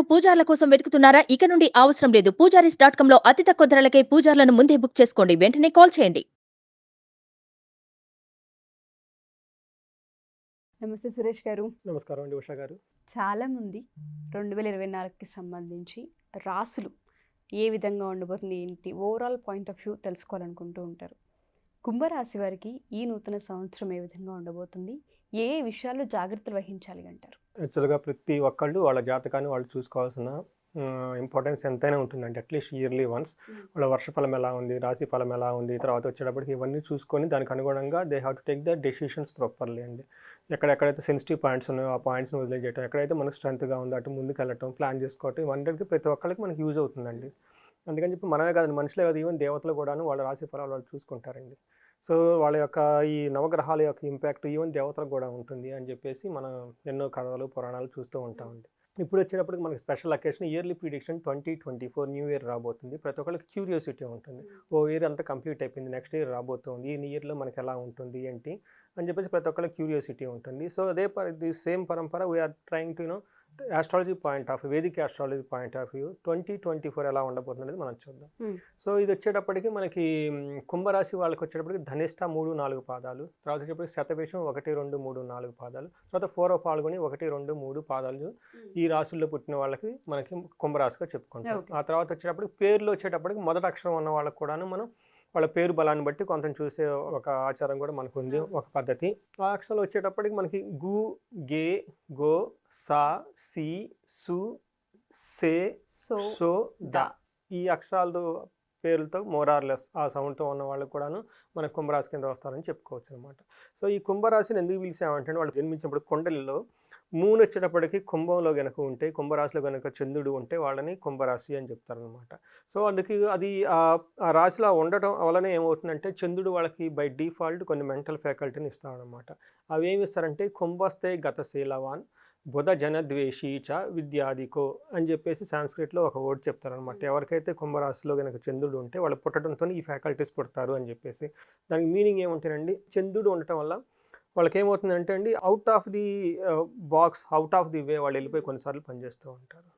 పూజార్ల కోసం వెతుకుతున్నారా? ఇక నుండి అవసరం లేదు. పూజారీస్ డాట్ కామ్లో అతి తక్కువ ధరలకే పూజార్లను ముందే బుక్ చేసుకోండి. వెంటనే కాల్ చేయండి. నమస్తే సురేష్ గారు. నమస్కారం అండి ఉషా గారు. చాలామంది రెండు వేల ఇరవై నాలుగుకి సంబంధించి రాసులు ఏ విధంగా ఉండబోతుంది ఏంటి ఓవరాల్ పాయింట్ ఆఫ్ వ్యూ తెలుసుకోవాలనుకుంటూ ఉంటారు. కుంభరాశి వారికి ఈ నూతన సంవత్సరం ఏ విధంగా ఉండబోతుంది ఏ ఏ విషయాల్లో జాగ్రత్తలు వహించాలి అంటారు? యాక్చువల్గా ప్రతి ఒక్కళ్ళు వాళ్ళ జాతకాన్ని వాళ్ళు చూసుకోవాల్సిన ఇంపార్టెన్స్ ఎంతైనా ఉంటుందండి. అట్లీస్ట్ ఇయర్లీ వన్స్ వాళ్ళ వర్షఫలం ఎలా ఉంది రాశి ఫలం ఎలా ఉంది తర్వాత వచ్చేటప్పటికి ఇవన్నీ చూసుకొని దానికి అనుగుణంగా they have to take the decisions properly అండి. ఎక్కడెక్కడైతే సెన్సిటివ్ పాయింట్స్ ఉన్నాయో ఆ పాయింట్స్ని వదిలేయటం ఎక్కడైతే మనకు స్ట్రెంత్గా ఉందో అటు ముందుకు వెళ్ళటం ప్లాన్ చేసుకోవటం ఇవన్నీ ప్రతి ఒక్కరికి మనకి యూజ్ అవుతుందండి. అందుకని చెప్పి మనమే కాదు మనుషులే కాదు ఈవెన్ దేవతలు కూడాను వాళ్ళ రాశి ఫలాలు వాళ్ళు చూసుకుంటారండి. సో వాళ్ళ యొక్క ఈ నవగ్రహాల యొక్క ఇంపాక్ట్ ఈవెన్ దేవతలకు కూడా ఉంటుంది అని చెప్పేసి మనం ఎన్నో కథలు పురాణాలు చూస్తూ ఉంటామండి ఇప్పుడు వచ్చేటప్పటికి మనకి special occasion yearly prediction twenty twenty four new year రాబోతుంది. ప్రతి ఒక్కరికి క్యూరియాసిటీ ఉంటుంది. ఓ ఇయర్ అంతా కంప్లీట్ అయిపోయింది నెక్స్ట్ ఇయర్ రాబోతుంది ఈ ఇయర్లో మనకి ఎలా ఉంటుంది ఏంటి అని చెప్పేసి ప్రతి ఒక్కరికి క్యూరియాసిటీ ఉంటుంది. సో అదే ది సేమ్ పరంపర we're trying to you know astrology point of Vedic astrology point of view twenty twenty four ఎలా ఉండబోతుంది అనేది మనం చూద్దాం Hmm. సో ఇది వచ్చేటప్పటికి మనకి కుంభరాశి వాళ్ళకి వచ్చేటప్పటికి ధనిష్ట మూడు నాలుగు పాదాలు తర్వాత వచ్చేటప్పటికి శతభిషం ఒకటి రెండు మూడు నాలుగు పాదాలు తర్వాత ఫోరో పాల్గొని ఒకటి రెండు మూడు పాదాలు ఈ రాశుల్లో పుట్టిన వాళ్ళకి మనకి కుంభరాశిగా చెప్పుకుంటాం. ఆ తర్వాత వచ్చేటప్పటికి పేర్లు వచ్చేటప్పటికి మొదటి అక్షరం ఉన్న వాళ్ళకి కూడాను మనం వాళ్ళ పేరు బలాన్ని బట్టి కొంత చూసే ఒక ఆచారం కూడా మనకు ఉంది ఒక పద్ధతి ఆ అక్షరాలు వచ్చేటప్పటికి మనకి గు గే గో సా సి సు సే సో ద. ఈ అక్షరాలతో పేర్లతో మోరార్లెస్ ఆ సౌండ్తో ఉన్న వాళ్ళకి కూడాను మన కుంభరాశి కింద వస్తారని చెప్పుకోవచ్చు అనమాట సో ఈ కుంభరాశిని ఎందుకు పిలిచామంటే వాళ్ళు జన్మించినప్పుడు కొండలలో మూన్ వచ్చేటప్పటికి కుంభంలో కనుక ఉంటే కుంభరాశిలో కనుక చంద్రుడు ఉంటే వాళ్ళని కుంభరాశి అని చెప్తారనమాట. సో అందుకే అది ఆ- ఆ రాశిలో ఉండటం వలన ఏమవుతుందంటే చంద్రుడు వాళ్ళకి బై డిఫాల్ట్ కొన్ని మెంటల్ ఫ్యాకల్టీని ఇస్తాడనమాట. అవి ఏమి ఇస్తారంటే కుంభస్తే గతశీలవాన్ బుధ జనద్వేషి చ విద్యాధికో అని చెప్పేసి సాంస్క్రిట్లో ఒక వర్డ్ చెప్తారనమాట. ఎవరికైతే కుంభరాశిలో కనుక చంద్రుడు ఉంటే వాళ్ళు పుట్టడంతో ఈ ఫ్యాకల్టీస్ పుడతారు అని చెప్పేసి. దానికి మీనింగ్ ఏముంటేనండి చంద్రుడు ఉండటం వల్ల వాళ్ళకి ఏమవుతుందంటే అండి out of the box out of the way వాళ్ళు వెళ్ళిపోయి కొన్నిసార్లు పనిచేస్తూ ఉంటారు.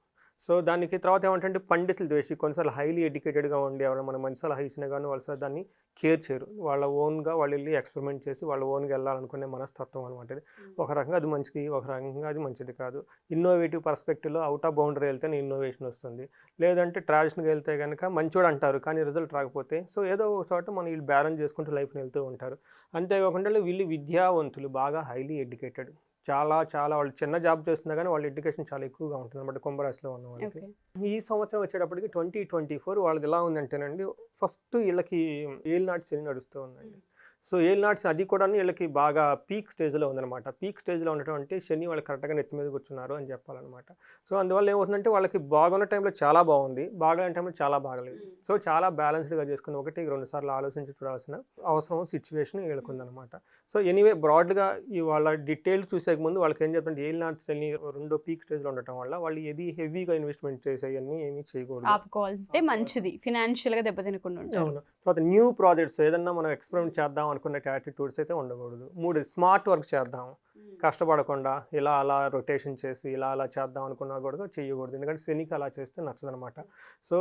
సో దానికి తర్వాత ఏమంటే పండితులు ద్వేషి కొన్నిసార్లు హైలీ ఎడ్యుకేటెడ్గా ఉండి ఎవరైనా మన మంచి సలహా ఇచ్చినా కానీ వాళ్ళు సార్ దాన్ని కేర్ చేయరు. వాళ్ళ ఓన్గా వాళ్ళు వెళ్ళి ఎక్స్పెరిమెంట్ చేసి వాళ్ళ ఓన్గా వెళ్ళాలనుకునే మనస్తత్వం అనమాట ఒక రకంగా అది మంచిది ఒక రకంగా అది మంచిది కాదు. ఇన్నోవేటివ్ పర్స్పెక్టివ్లో అవుట్ ఆఫ్ బౌండరీ వెళ్తేనే ఇన్నోవేషన్ వస్తుంది. లేదంటే ట్రాడిషన్గా వెళ్తే కనుక మంచోడు అంటారు కానీ రిజల్ట్ రాకపోతే సో ఏదో ఒక చోట మనం వీళ్ళు బ్యాలెన్స్ చేసుకుంటూ లైఫ్ని వెళ్తూ ఉంటారు. అంతేకాకుండా వీళ్ళు విద్యావంతులు బాగా హైలీ ఎడ్యుకేటెడ్ చాలా చాలా వాళ్ళు చిన్న జాబ్ చేస్తున్నా కానీ వాళ్ళ ఎడ్యుకేషన్ చాలా ఎక్కువగా ఉంటుంది. అనమాట కుంభరాశిలో ఉన్న వాళ్ళకి. ఈ సంవత్సరం వచ్చేటప్పటికి ట్వంటీ ట్వంటీ ఫోర్ వాళ్ళది ఎలా ఉందంటేనండి ఫస్ట్ వీళ్ళకి ఏలినాటి శని నడుస్తూ ఉందండి. సో ఏలినాటి అది కూడా వీళ్ళకి బాగా పీక్ స్టేజ్లో ఉందన్నమాట. పీక్ స్టేజ్లో ఉండటం అంటే శని వాళ్ళు కరెక్ట్గా నెత్తి మీద కూర్చున్నారు అని చెప్పాలన్నమాట. సో అందువల్ల ఏమవుతుందంటే వాళ్ళకి బాగున్న టైంలో చాలా బాగుంది బాగాలేని టైంలో చాలా బాగలేదు. సో చాలా బ్యాలెన్స్డ్గా చేసుకుని ఒకటి రెండు సార్లు ఆలోచించి చూడాల్సిన అవసరం సిచ్యువేషన్ వీళ్ళకి ఉందన్నమాట సో ఎనీవే బ్రాడ్గా ఈ వాళ్ళ డీటెయిల్ చూసే ముందు వాళ్ళకి ఏం చెప్తుంటే ఏల్ నాట్ శని రెండో పీక్ స్టేజ్లో ఉండటం వల్ల వాళ్ళు ఏది హెవీగా ఇన్వెస్ట్మెంట్ చేసేవన్నీ ఏమీ చేయకూడదు. ఆపుకోవాలంటే మంచిది ఫినాన్షియల్గా దెబ్బతినకుండా అవును. తర్వాత న్యూ ప్రాజెక్ట్స్ ఏదన్నా మనం ఎక్స్పెరిమెంట్ చేద్దాం అనుకున్న యాటిట్యూడ్స్ అయితే ఉండకూడదు. మూడు స్మార్ట్ వర్క్ చేద్దాం. కష్టపడకుండా ఇలా అలా రొటేషన్ చేసి ఇలా అలా చేద్దాం అనుకున్నా కూడా చేయకూడదు. ఎందుకంటే శనికి అలా చేస్తే నచ్చదనమాట సో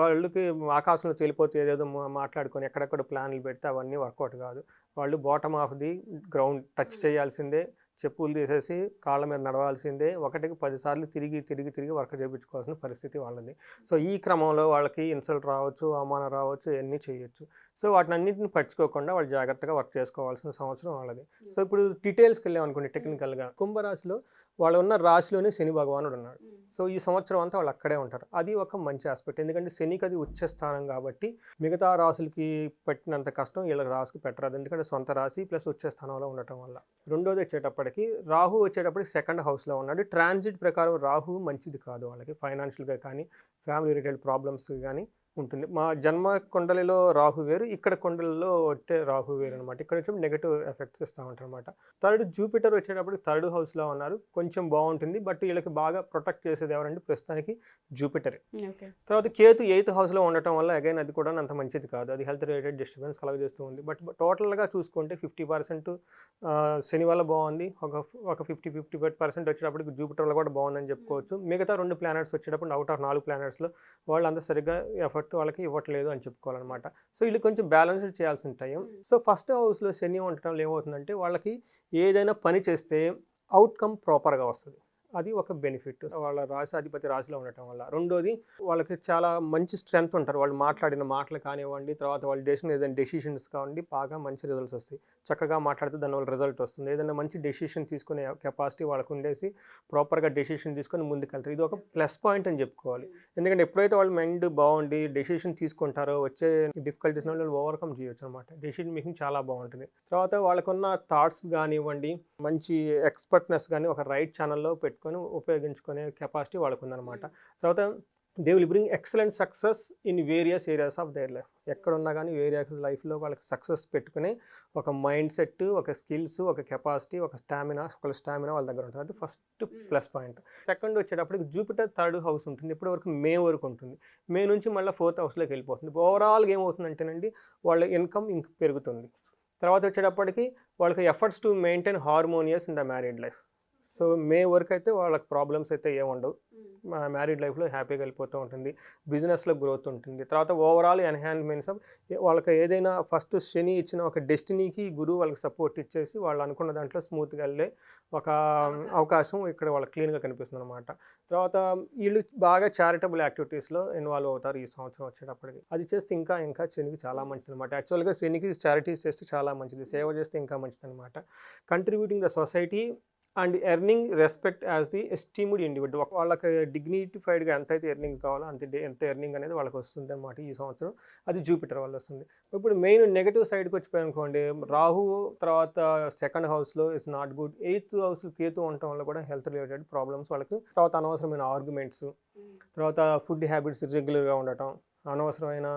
వాళ్ళకి ఆకాశంలో తేలిపోతే ఏదేదో మాట్లాడుకొని ఎక్కడెక్కడ ప్లాన్లు పెడితే అవన్నీ వర్కౌట్ కాదు. వాళ్ళు bottom of the ground touch చేయాల్సిందే. చెప్పులు తీసేసి కాళ్ళ మీద నడవాల్సిందే. ఒకటికి పదిసార్లు తిరిగి తిరిగి తిరిగి వర్క్ చేయించుకోవాల్సిన పరిస్థితి వాళ్ళది. సో ఈ క్రమంలో వాళ్ళకి ఇన్సల్ట్ రావచ్చు అవమానం రావచ్చు ఇవన్నీ చేయొచ్చు. సో వాటిని అన్నింటిని పట్టించుకోకుండా వాళ్ళు జాగ్రత్తగా వర్క్ చేసుకోవాల్సిన సంవత్సరం వాళ్ళది. సో ఇప్పుడు డీటెయిల్స్కి వెళ్ళాం అనుకోండి టెక్నికల్గా కుంభరాశిలో వాళ్ళు ఉన్న రాశిలోనే శని భగవానుడు ఉన్నాడు సో ఈ సంవత్సరం అంతా వాళ్ళు అక్కడే ఉంటారు. అది ఒక మంచి ఆస్పెక్ట్. ఎందుకంటే శనికి అది ఉచ్చ స్థానం కాబట్టి మిగతా రాశులకి పెట్టినంత కష్టం వీళ్ళకి రాశికి పెట్టరాదు. ఎందుకంటే సొంత రాశి ప్లస్ ఉచ్చ స్థానంలో ఉండటం వల్ల. రెండోది వచ్చేటప్పటికి రాహు వచ్చేటప్పటికి సెకండ్ హౌస్లో ఉన్నాడు. ట్రాన్సిట్ ప్రకారం రాహు మంచిది కాదు వాళ్ళకి. ఫైనాన్షియల్గా కానీ ఫ్యామిలీ రిలేటెడ్ ప్రాబ్లమ్స్ కానీ ఉంటుంది. మా జన్మ కొండలిలో రాహు వేరు ఇక్కడ కొండలలో వచ్చే రాహు వేరు అనమాట ఇక్కడ వచ్చి నెగటివ్ ఎఫెక్ట్స్ ఇస్తూ ఉంటారు అనమాట థర్డ్ జూపిటర్ వచ్చేటప్పుడు థర్డ్ హౌస్లో ఉన్నారు. కొంచెం బాగుంటుంది బట్ వీళ్ళకి బాగా ప్రొటెక్ట్ చేసేది ఎవరంటే ప్రస్తుతానికి జూపిటర్. తర్వాత కేతు ఎయిత్ హౌస్లో ఉండటం వల్ల అగైన్ అది కూడా అంత మంచిది కాదు. అది హెల్త్ రిలేటెడ్ డిస్టర్బెన్స్ కలగజేస్తూ ఉంది. బట్ టోటల్గా చూసుకుంటే ఫిఫ్టీ పర్సెంట్ శని వల్ల బాగుంది. ఒక ఒక ఫిఫ్టీ ఫిఫ్టీ ఫైవ్ పర్సెంట్ వచ్చేటప్పటికి జూపిటర్ వల్ల కూడా బాగుందని చెప్పుకోవచ్చు. మిగతా రెండు ప్లానెట్స్ వచ్చేటప్పుడు అవుట్ ఆఫ్ నాలుగు ప్లానెట్స్లో వాళ్ళు అంత సరిగ్గా ఎఫర్ట్ వాళ్ళకి ఇవ్వట్లేదు అని చెప్పుకోవాలన్నమాట. సో వీళ్ళు కొంచెం బ్యాలెన్స్డ్ చేయాల్సిన టైం. సో ఫస్ట్ హౌస్లో శని ఉండటం వల్ల ఏమవుతుందంటే వాళ్ళకి ఏదైనా పని చేస్తే అవుట్కమ్ ప్రాపర్గా వస్తుంది. అది ఒక బెనిఫిట్. వాళ్ళ రాశి అధిపతి రాశిలో ఉండటం వల్ల. రెండోది వాళ్ళకి చాలా మంచి స్ట్రెంగ్త్ ఉంటారు. వాళ్ళు మాట్లాడిన మాటలు కానివ్వండి తర్వాత వాళ్ళు డెసిషన్ ఏదైనా డెసిషన్స్ కావండి బాగా మంచి రిజల్ట్స్ వస్తాయి. చక్కగా మాట్లాడితే దానివల్ల రిజల్ట్ వస్తుంది. ఏదైనా మంచి డెసిషన్ తీసుకునే కెపాసిటీ వాళ్ళకు ఉండేసి ప్రాపర్గా డెసిషన్ తీసుకొని ముందుకెళ్తారు. ఇది ఒక ప్లస్ పాయింట్ అని చెప్పుకోవాలి. ఎందుకంటే ఎప్పుడైతే వాళ్ళ మైండ్ బాగుండి డెసిషన్ తీసుకుంటారో వచ్చే డిఫికల్టీస్ వాళ్ళు ఓవర్కమ్ చేయొచ్చు అనమాట డెసిషన్ మేకింగ్ చాలా బాగుంటుంది. తర్వాత వాళ్ళకున్న థాట్స్ కానివ్వండి మంచి ఎక్స్పర్ట్నెస్ కానీ ఒక రైట్ ఛానల్లో పెట్టుకొని ఉపయోగించుకునే కెపాసిటీ వాళ్ళకు ఉందన్నమాట తర్వాత they will bring excellent success in various areas of their life ఎక్కడున్నా కానీ వేరియస్ లైఫ్లో వాళ్ళకి సక్సెస్ పెట్టుకుని ఒక మైండ్ సెట్ ఒక స్కిల్స్ ఒక కెపాసిటీ ఒక స్టామినా ఒక స్టామినా వాళ్ళ దగ్గర ఉంటుంది. అది ఫస్ట్ ప్లస్ పాయింట్ సెకండ్ వచ్చేటప్పటికి జూపిటర్ థర్డ్ హౌస్ ఉంటుంది. ఇప్పటి వరకు మే వరకు ఉంటుంది. మే నుంచి మళ్ళీ ఫోర్త్ హౌస్లోకి వెళ్ళిపోతుంది. ఓవరాల్గా ఏమవుతుందంటేనండి వాళ్ళ ఇన్కమ్ ఇంక పెరుగుతుంది. తర్వాత వచ్చేటప్పటికి వాళ్ళకి efforts to maintain harmonious in the married life so May వరకు అయితే వాళ్ళకి ప్రాబ్లమ్స్ అయితే ఏముండవు మ్యారీడ్ లైఫ్లో హ్యాపీగా వెళ్ళిపోతూ ఉంటుంది. బిజినెస్లో గ్రోత్ ఉంటుంది. తర్వాత ఓవరాల్ ఎన్హాన్స్మెంట్స్ ఆఫ్ వాళ్ళకి ఏదైనా ఫస్ట్ శని ఇచ్చిన ఒక డెస్టినీకి గురువు వాళ్ళకి సపోర్ట్ ఇచ్చేసి వాళ్ళు అనుకున్న దాంట్లో స్మూత్గా వెళ్ళే ఒక అవకాశం. ఇక్కడ వాళ్ళకి క్లీన్గా కనిపిస్తుంది అనమాట తర్వాత వీళ్ళు బాగా చారిటబుల్ యాక్టివిటీస్లో ఇన్వాల్వ్ అవుతారు ఈ సంవత్సరం వచ్చేటప్పటికి. అది చేస్తే ఇంకా ఇంకా శనికి చాలా మంచిది అనమాట యాక్చువల్గా శనికి చారిటీస్ చేస్తే చాలా మంచిది. సేవ చేస్తే ఇంకా మంచిది అనమాట contributing the society and earning respect as the esteemed individual వాళ్ళకి డిగ్నిఫైడ్గా ఎంత అయితే ఎర్నింగ్ కావాలో అంత ఎంత ఎర్నింగ్ అనేది వాళ్ళకి వస్తుంది అనమాట ఈ సంవత్సరం. అది జూపిటర్ వల్ల వస్తుంది. ఇప్పుడు మెయిన్ నెగటివ్ సైడ్కి వచ్చిపోయి అనుకోండి రాహు తర్వాత సెకండ్ హౌస్లో is not good. Eighth house Ketu ఉండటం వల్ల కూడా హెల్త్ రిలేటెడ్ ప్రాబ్లమ్స్ వాళ్ళకి. తర్వాత అనవసరమైన ఆర్గ్యుమెంట్స్ తర్వాత ఫుడ్ హ్యాబిట్స్ రెగ్యులర్గా ఉండటం అనవసరమైన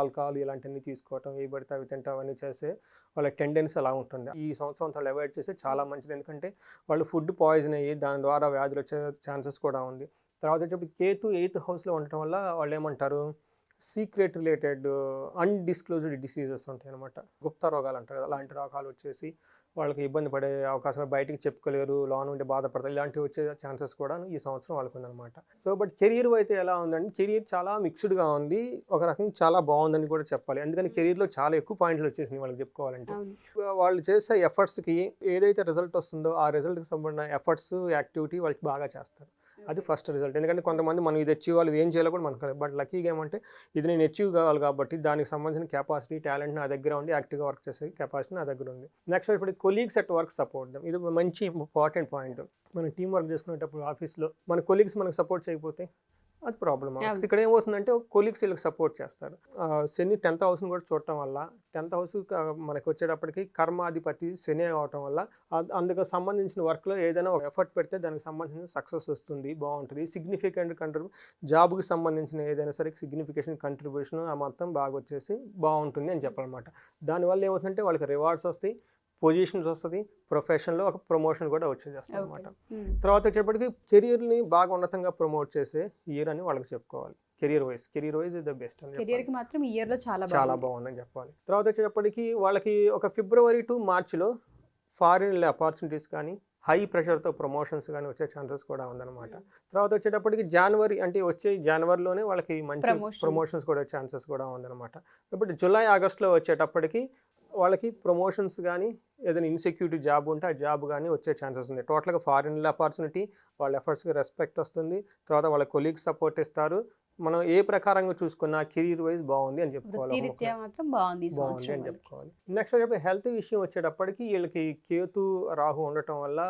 ఆల్కహాల్ ఇలాంటివన్నీ తీసుకోవటం ఏ పడితే అవి తింటాం అవన్నీ చేస్తే వాళ్ళ టెండెన్సీ అలా ఉంటుంది. ఈ సంవత్సరం వాళ్ళు అవాయిడ్ చేస్తే చాలా మంచిది. ఎందుకంటే వాళ్ళు ఫుడ్ పాయిజన్ అయ్యి దాని ద్వారా వ్యాధులు వచ్చే ఛాన్సెస్ కూడా ఉంది. తర్వాత వచ్చేప్పుడు కేతు ఎయిత్ హౌస్లో ఉండటం వల్ల వాళ్ళు ఏమంటారు? సీక్రెట్ రిలేటెడ్ అన్డిస్క్లోజ్డ్ డిసీజెస్ ఉంటాయి అనమాట గుప్త రోగాలు అంటారు అలాంటి రోగాలు వచ్చేసి వాళ్ళకి ఇబ్బంది పడే అవకాశం బయటికి చెప్పుకోలేరు లోన్ ఉండి బాధపడతారు ఇలాంటివి వచ్చే ఛాన్సెస్ కూడా ఈ సంవత్సరం వాళ్ళకు ఉందన్నమాట సో బట్ కెరీర్ అయితే ఎలా ఉందంటే కెరీర్ చాలా మిక్స్డ్గా ఉంది. ఒక రకంగా చాలా బాగుందని కూడా చెప్పాలి. ఎందుకని కెరీర్లో చాలా ఎక్కువ పాయింట్లు వచ్చేసింది వాళ్ళకి చెప్పుకోవాలంటే. వాళ్ళు చేసే ఎఫర్ట్స్కి ఏదైతే రిజల్ట్ వస్తుందో ఆ రిజల్ట్కి సంబంధించిన ఎఫర్ట్స్ యాక్టివిటీ వాళ్ళకి బాగా చేస్తారు. అది ఫస్ట్ రిజల్ట్ ఎందుకంటే కొంతమంది మనం ఇది అచీవ్ అవ్వాలి ఇది ఏం చేయాలో కూడా మనకు బట్ లక్కీగా ఏమంటే ఇది నేను అచీవ్ కావాలి కాబట్టి దానికి సంబంధించిన కెపాసిటీ టాలెంట్ నా దగ్గర ఉంది యాక్టివ్గా వర్క్ చేసే కెపాసిటీ నా దగ్గర ఉంది. నెక్స్ట్ ఇప్పుడు colleagues at work support them ఇది మంచి ఇంపార్టెంట్ పాయింట్ మనం టీం వర్క్ చేసుకునేటప్పుడు ఆఫీస్లో మన కొలీగ్స్ మనకు సపోర్ట్ చేయకపోతే అది ప్రాబ్లమ్. ఇక్కడ ఏమవుతుందంటే కొలీగ్స్ వీళ్ళకి సపోర్ట్ చేస్తారు. శని టెన్త్ హౌస్ని కూడా చూడటం వల్ల టెన్త్ హౌస్ మనకి వచ్చేటప్పటికి కర్మాధిపతి శని అవటం వల్ల అందుకు సంబంధించిన వర్క్లో ఏదైనా ఒక ఎఫర్ట్ పెడితే దానికి సంబంధించిన సక్సెస్ వస్తుంది బాగుంటుంది. సిగ్నిఫికెంట్ కంట్రిబ్యూ జాబ్కి సంబంధించిన ఏదైనా సరే సిగ్నిఫికేషన్ కంట్రిబ్యూషన్ ఆ మొత్తం బాగా వచ్చేసి బాగుంటుంది అని చెప్పాలన్నమాట. దానివల్ల ఏమవుతుందంటే వాళ్ళకి రివార్డ్స్ వస్తాయి పొజిషన్స్ వస్తుంది ప్రొఫెషన్లో ఒక ప్రమోషన్ కూడా వచ్చేసేస్తుంది అనమాట తర్వాత వచ్చేప్పటికి కెరియర్ని బాగా ఉన్నతంగా ప్రమోట్ చేసే ఇయర్ అని వాళ్ళకి చెప్పుకోవాలి. Career wise career wise is the best అని చెప్పాలి. కెరియర్కి మాత్రం ఈ ఇయర్లో చాలా చాలా బాగుంది. బాగుందని చెప్పాలి. తర్వాత వచ్చేటప్పటికి వాళ్ళకి ఒక ఫిబ్రవరి టు మార్చిలో ఫారిన్ ఆపర్చునిటీస్ కానీ హై ప్రెషర్తో ప్రమోషన్స్ కానీ వచ్చే ఛాన్సెస్ కూడా ఉందన్నమాట. తర్వాత వచ్చేటప్పటికి జనవరి అంటే వచ్చే జనవరిలోనే వాళ్ళకి మంచి. ప్రమోషన్స్ కూడా ఛాన్సెస్ కూడా ఉందన్నమాట. ఇప్పుడు జూలై ఆగస్ట్లో వచ్చేటప్పటికి వాళ్ళకి ప్రమోషన్స్ కానీ ఏదైనా ఇన్సెక్యూరిటీ జాబ్ ఉంటే ఆ జాబ్ కానీ వచ్చే ఛాన్సెస్ ఉంది టోటల్గా ఫారిన్ ఆపర్చునిటీ వాళ్ళ ఎఫర్ట్స్కి రెస్పెక్ట్ వస్తుంది. తర్వాత వాళ్ళ కొలీగ్స్ సపోర్ట్ ఇస్తారు. మనం ఏ ప్రకారంగా చూసుకున్నా కెరీర్ వైజ్ బాగుంది అని చెప్పుకోవాలి. మాత్రం బాగుంది బాగుంది అని. చెప్పుకోవాలి. నెక్స్ట్ వచ్చేప్పుడు హెల్త్ విషయం వచ్చేటప్పటికి వీళ్ళకి కేతు రాహు ఉండటం వల్ల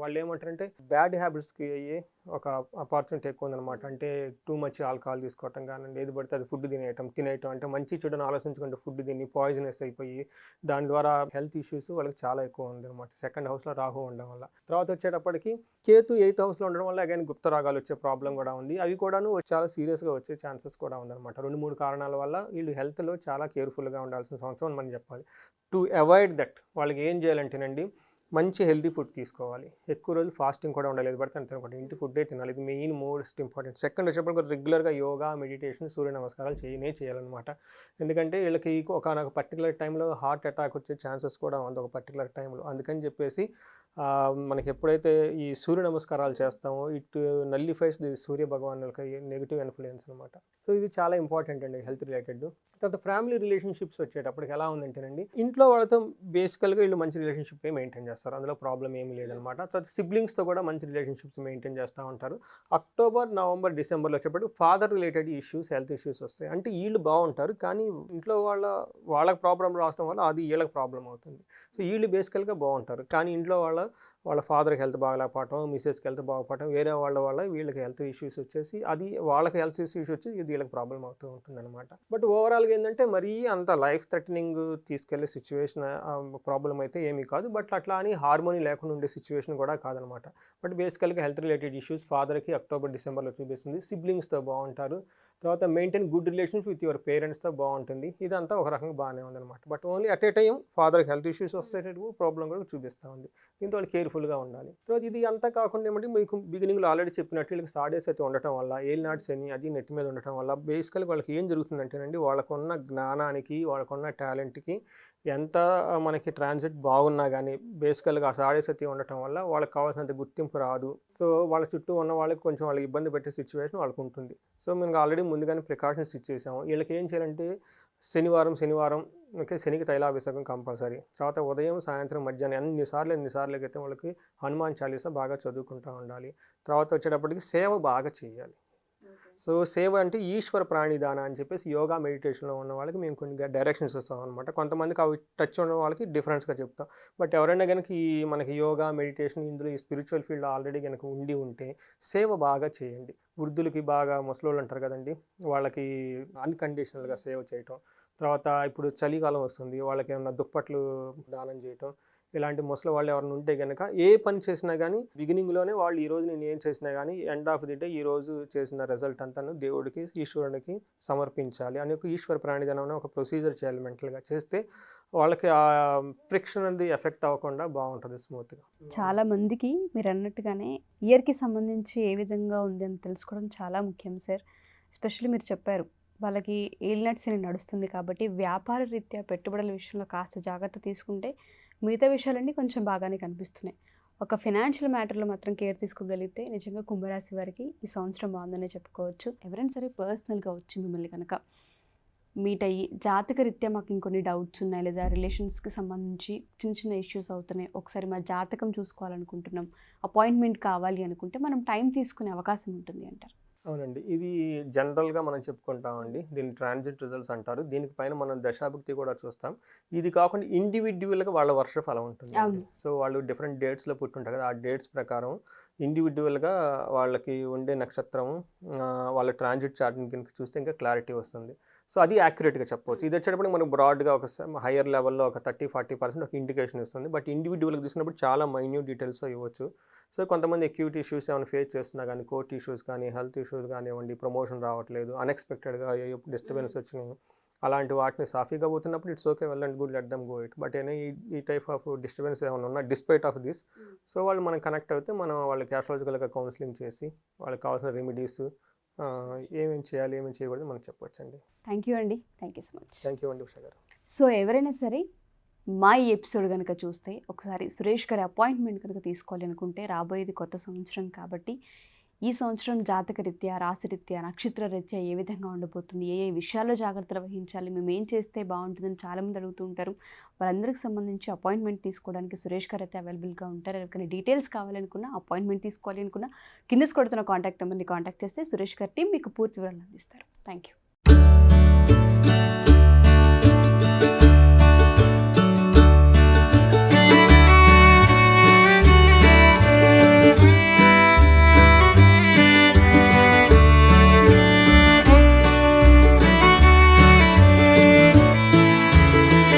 వాళ్ళు ఏమంటారంటే బ్యాడ్ హ్యాబిట్స్కి అయ్యే ఒక ఆపర్చునిటీ ఎక్కువ ఉందన్నమాట. అంటే టూ మచ్ ఆల్కహాల్ తీసుకోవటం కానివ్వండి ఏది పడితే అది ఫుడ్ తినేయటం తినేయటం అంటే మంచి చెడుని ఆలోచించుకుంటే ఫుడ్ తిని పాయిజనస్ అయిపోయి దాని ద్వారా హెల్త్ ఇష్యూస్ వాళ్ళకి చాలా ఎక్కువ ఉంది అనమాట సెకండ్ హౌస్లో రాహు ఉండడం వల్ల. తర్వాత వచ్చేటప్పటికి కేతు ఎయిత్ హౌస్లో ఉండడం వల్ల అగైన్ గుప్త రాగాలు వచ్చే ప్రాబ్లం కూడా ఉంది. అవి కూడాను చాలా సీరియస్గా వచ్చే ఛాన్సెస్ కూడా ఉందన్నమాట. రెండు మూడు కారణాల వల్ల వీళ్ళు హెల్త్లో చాలా కేర్ఫుల్గా ఉండాల్సిన సంవత్సరం అని మనం చెప్పాలి. టు అవాయిడ్ దట్ వాళ్ళకి ఏం చేయాలంటేనండి మంచి హెల్తీ ఫుడ్ తీసుకోవాలి. ఎక్కువ రోజులు ఫాస్టింగ్ కూడా ఉండాలి పడితే అంతే అనుకోండి ఇంటి ఫుడ్డే తినాలి. ఇది మెయిన్ మోస్ట్ ఇంపార్టెంట్. సెకండ్ వచ్చేటప్పుడు రెగ్యులర్గా యోగా మెడిటేషన్ సూర్య నమస్కారాలు చేయనే చేయాలన్నమాట. ఎందుకంటే వీళ్ళకి ఒక పర్టికులర్ టైంలో హార్ట్ అటాక్ వచ్చే ఛాన్సెస్ కూడా ఉంది ఒక పర్టికులర్ టైంలో అందుకని చెప్పేసి మనకి ఎప్పుడైతే ఈ సూర్య నమస్కారాలు చేస్తామో it nullifies the Surya Bhagavan negative influence అనమాట సో ఇది చాలా ఇంపార్టెంట్ అండి హెల్త్ రిలేటెడ్. తర్వాత ఫ్యామిలీ రిలేషన్షిప్స్ వచ్చేటప్పటికి ఎలా ఉందంటేనండి ఇంట్లో వాళ్ళతో బేసికల్గా వీళ్ళు మంచి రిలేషన్షిప్ మెయింటైన్ చేస్తారు. అందులో ప్రాబ్లం ఏమీ లేదనమాట. తర్వాత సిబ్లింగ్స్తో కూడా మంచి రిలేషన్షిప్స్ మెయింటైన్ చేస్తూ ఉంటారు. అక్టోబర్ నవంబర్ డిసెంబర్లో వచ్చేటప్పుడు father related issues health issues వస్తాయి. అంటే వీళ్ళు బాగుంటారు కానీ ఇంట్లో వాళ్ళ వాళ్ళకి ప్రాబ్లం రావడం వల్ల అది వీళ్ళకి ప్రాబ్లం అవుతుంది. సో వీళ్ళు బేసికల్గా బాగుంటారు. కానీ ఇంట్లో వాళ్ళ వాళ్ళ ఫాదర్కి హెల్త్ బాగలేకపోవటం మిసెస్కి హెల్త్ బాగపోవటం వేరే వాళ్ళ వల్ల వీళ్ళకి హెల్త్ ఇష్యూస్ వచ్చేసి అది వాళ్ళకి హెల్త్ ఇష్యూస్ వచ్చి ఇది వీళ్ళకి ప్రాబ్లం అవుతూ ఉంటుందన్నమాట. బట్ ఓవరాల్గా ఏంటంటే మరీ అంత లైఫ్ థ్రెటనింగ్ తీసుకెళ్ళే సిచ్యువేషన్ ప్రాబ్లం అయితే ఏమీ కాదు. బట్ అట్లా అని హార్మోనీ లేకుండా ఉండే సిచ్యువేషన్ కూడా కాదనమాట బట్ బేసికల్గా హెల్త్ రిలేటెడ్ ఇష్యూస్ ఫాదర్కి అక్టోబర్ డిసెంబర్లో చూపిస్తుంది. సిబ్లింగ్స్తో బాగుంటారు. తర్వాత maintain good relations with your పేరెంట్స్తో బాగుంటుంది. ఇదంతా ఒక రకంగా బాగానే ఉందన్నమాట. But only at a time ఫాదర్కి హెల్త్ ఇష్యూస్ వస్తేటట్టు ప్రాబ్లం కూడా చూపిస్తూ ఉంది. దీంతో వాళ్ళు కేర్ఫుల్గా ఉండాలి. తర్వాత ఇది అంతా కాకుండా ఏమంటే మీకు బిగినింగ్లో ఆల్రెడీ చెప్పినట్టు వీళ్ళకి స్టార్డేస్ అయితే ఉండటం వల్ల ఏల్ నాట్స్ అని అది నెట్ మీద ఉండటం వల్ల బేసికల్గా వాళ్ళకి ఏం జరుగుతుందంటేనండి వాళ్ళకున్న జ్ఞానానికి వాళ్ళకున్న టాలెంట్కి ఎంత మనకి ట్రాన్సిట్ బాగున్నా కానీ బేసికల్గా ఆ స్టాడీస్ ఉండటం వల్ల వాళ్ళకి కావాల్సినంత గుర్తింపు రాదు. సో వాళ్ళ చుట్టూ ఉన్న వాళ్ళకి కొంచెం వాళ్ళకి ఇబ్బంది పెట్టే సిచ్యువేషన్ వాళ్ళకు ఉంటుంది సో మేము ఆల్రెడీ ముందుగానే ప్రికాషన్స్ ఇచ్చేసాము వీళ్ళకి ఏం చేయాలంటే శనివారం శనివారం ఓకే శనికి తైలాభిషేకం కంపల్సరీ. తర్వాత ఉదయం సాయంత్రం మధ్యాహ్నం ఎన్నిసార్లు ఎన్నిసార్లు అయితే వాళ్ళకి హనుమాన్ చాలీసా బాగా చదువుకుంటూ ఉండాలి. తర్వాత వచ్చేటప్పటికి సేవ బాగా చేయాలి. సో సేవ అంటే ఈశ్వర ప్రాణిదాన అని చెప్పేసి యోగా మెడిటేషన్లో ఉన్న వాళ్ళకి మేము కొన్ని డైరెక్షన్స్ ఇస్తాం అనమాట కొంతమందికి అవి టచ్ ఉన్న వాళ్ళకి డిఫరెన్స్గా చెప్తాం. బట్ ఎవరైనా కనుక ఈ మనకి యోగా మెడిటేషన్ ఇందులో ఈ స్పిరిచువల్ ఫీల్డ్ ఆల్రెడీ కనుక ఉండి ఉంటే సేవ బాగా చేయండి. వృద్ధులకి బాగా ముసలోళ్ళు అంటారు కదండి వాళ్ళకి అన్కండిషనల్గా సేవ చేయటం. తర్వాత ఇప్పుడు చలికాలం వస్తుంది వాళ్ళకి ఏమైనా దుప్పట్లు దానం చేయటం. ఇలాంటి ముసలి వాళ్ళు ఎవరైనా ఉంటే కనుక ఏ పని చేసినా కానీ బిగినింగ్లోనే వాళ్ళు ఈ రోజు నేను ఏం చేసినా కానీ ఎండ్ ఆఫ్ ది డే ఈ రోజు చేసిన రిజల్ట్ అంతాను దేవుడికి ఈశ్వరునికి సమర్పించాలి అని ఒక ఈశ్వర ప్రాణిధనం అనే ఒక ప్రొసీజర్ చేయాలి మెంటల్గా చేస్తే వాళ్ళకి ఆ ఫ్రిక్షన్ అనేది ఎఫెక్ట్ అవ్వకుండా బాగుంటుంది స్మూత్గా చాలా మందికి మీరు అన్నట్టుగానే ఇయర్కి సంబంధించి ఏ విధంగా ఉంది అని తెలుసుకోవడం చాలా ముఖ్యం సార్ ఎస్పెషల్లీ మీరు చెప్పారు వాళ్ళకి ఏలినట్స్ అని నడుస్తుంది కాబట్టి వ్యాపార రీత్యా పెట్టుబడుల విషయంలో కాస్త జాగ్రత్త తీసుకుంటే మిగతా విషయాలన్నీ కొంచెం బాగానే కనిపిస్తున్నాయి. ఒక ఫినాన్షియల్ మ్యాటర్లో మాత్రం కేర్ తీసుకోగలిగితే నిజంగా కుంభరాశి వారికి ఈ సంవత్సరం బాగుందనే చెప్పుకోవచ్చు. ఎవరైనా సరే పర్సనల్గా వచ్చి మిమ్మల్ని కనుక మీట్ అయ్యి జాతక రీత్యా మాకు ఇంకొన్ని డౌట్స్ ఉన్నాయి లేదా రిలేషన్స్కి సంబంధించి చిన్న చిన్న ఇష్యూస్ అవుతున్నాయి ఒకసారి మా జాతకం చూసుకోవాలనుకుంటున్నాం అపాయింట్మెంట్ కావాలి అనుకుంటే మనం టైం తీసుకునే అవకాశం ఉంటుంది అంటారు. అవునండి. ఇది జనరల్గా మనం చెప్పుకుంటామండి. దీన్ని ట్రాన్సిట్ రిజల్ట్స్ అంటారు. దీనిపైన మనం దశాభక్తి కూడా చూస్తాం. ఇది కాకుండా ఇండివిజువల్గా వాళ్ళ వర్ష ఫలం ఉంటుంది. సో వాళ్ళు డిఫరెంట్ డేట్స్లో పుట్టుంటారు కదా ఆ డేట్స్ ప్రకారం ఇండివిజువల్గా వాళ్ళకి ఉండే నక్షత్రం వాళ్ళ ట్రాన్సిట్ చార్ట్ని కనుక చూస్తే ఇంకా క్లారిటీ వస్తుంది. సో అది యాక్యురేట్గా చెప్పవచ్చు ఇది వచ్చేటప్పుడు మనకు బ్రాడ్గా ఒక హయ్యర్ లెవెల్లో ఒక థర్టీ ఫార్టీ పర్సెంట్ ఒక ఇండికేషన్ ఇస్తుంది. బట్ ఇండివిజువల్గా చూసినప్పుడు చాలా మైన్యూట్ డీటెయిల్స్ ఇవ్వచ్చు. సో కొంతమంది అక్యూట్ ఇష్యూస్ ఏమైనా ఫేస్ చేస్తున్నా కానీ కోర్ట్ ఇష్యూస్ కానీ హెల్త్ ఇష్యూస్ కానివ్వండి ప్రమోషన్ రావట్లేదు అన్ఎక్స్పెక్టెడ్గా డిస్టర్బెన్స్ వచ్చినాయి అలాంటి వాటిని సాఫీగా పోతున్నప్పుడు it's okay well and good let them go it. But ఏమైనా ఈ- ఈ టైప్ ఆఫ్ డిస్టర్బెన్స్ ఏమైనా ఉన్నా డిస్పైట్ ఆఫ్ దిస్. సో వాళ్ళు మనం కనెక్ట్ అయితే మనం వాళ్ళకి ఆస్ట్రాలజికల్గా కౌన్సిలింగ్ చేసి వాళ్ళకి కావాల్సిన రెమెడీస్ ఏమేమి చేయాలి ఏమేమి చేయకూడదు మనకు చెప్పొచ్చండి. థ్యాంక్ యూ అండి. Thank you so much thank you అండి ఉషా గారు. సో ఎవరైనా సరే మా ఈ ఎపిసోడ్ కనుక చూస్తే ఒకసారి సురేష్ గారి అపాయింట్మెంట్ కనుక తీసుకోవాలి అనుకుంటే రాబోయేది కొత్త సంవత్సరం కాబట్టి ఈ సంవత్సరం జాతక రీత్యా నక్షత్ర రీత్యా ఏ విధంగా ఉండబోతుంది ఏ ఏ విషయాల్లో జాగ్రత్తలు వహించాలి? మేము ఏం చేస్తే బాగుంటుందని చాలామంది అడుగుతూ ఉంటారు. వాళ్ళందరికీ సంబంధించి అపాయింట్మెంట్ తీసుకోవడానికి సురేష్ గారు అయితే అవైలబుల్గా ఉంటారు. ఎవరికైనా డీటెయిల్స్ కావాలనుకున్నా అపాయింట్మెంట్ తీసుకోవాలి అనుకున్నా కింద కొడుతున్న కాంటాక్ట్ నెంబర్ని కాంటాక్ట్ చేస్తే సురేష్ గారి టీం మీకు పూర్తి వివరాలు అందిస్తారు. Thank you